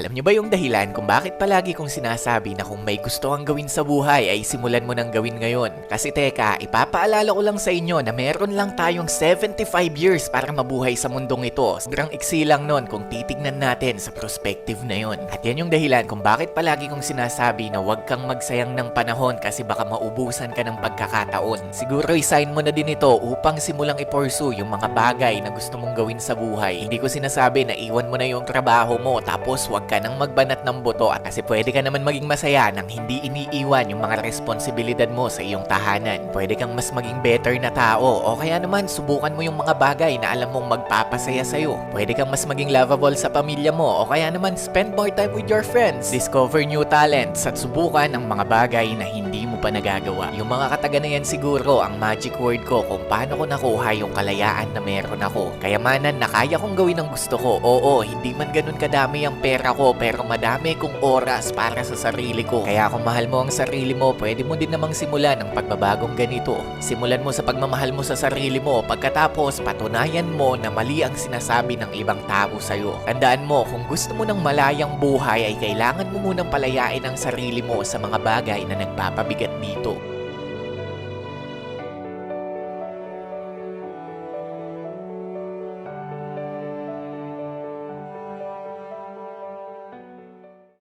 Alam niyo ba yung dahilan kung bakit palagi kong sinasabi na kung may gusto kang gawin sa buhay ay simulan mo nang gawin ngayon? Kasi teka, ipapaalala ko lang sa inyo na meron lang tayong 75 years para mabuhay sa mundong ito. Sobrang iksi lang nun kung titignan natin sa perspective na yon. At yan yung dahilan kung bakit palagi kong sinasabi na huwag kang magsayang ng panahon kasi baka maubusan ka ng pagkakataon. Siguro isign mo na din ito upang simulang i-pursue yung mga bagay na gusto mong gawin sa buhay. Hindi ko sinasabi na iwan mo na yung trabaho mo tapos huwag ka nang magbanat ng buto at kasi pwede ka naman maging masaya nang hindi iniiwan yung mga responsibilidad mo sa iyong tahanan. Pwede kang mas maging better na tao o kaya naman subukan mo yung mga bagay na alam mong magpapasaya sa'yo. Pwede kang mas maging lovable sa pamilya mo o kaya naman spend more time with your friends. Discover new talents at subukan ang mga bagay na hindi pa nagagawa. Yung mga kataga na yan siguro ang magic word ko kung paano ko nakuha yung kalayaan na meron ako. Kayamanan na kaya kong gawin ang gusto ko. Oo, hindi man ganun kadami ang pera ko pero madami kong oras para sa sarili ko. Kaya kung mahal mo ang sarili mo, pwede mo din namang simulan ang pagbabagong ganito. Simulan mo sa pagmamahal mo sa sarili mo pagkatapos patunayan mo na mali ang sinasabi ng ibang tao sa'yo. Tandaan mo, kung gusto mo ng malayang buhay ay kailangan mo munang palayain ang sarili mo sa mga bagay na nagpapabigat 密度。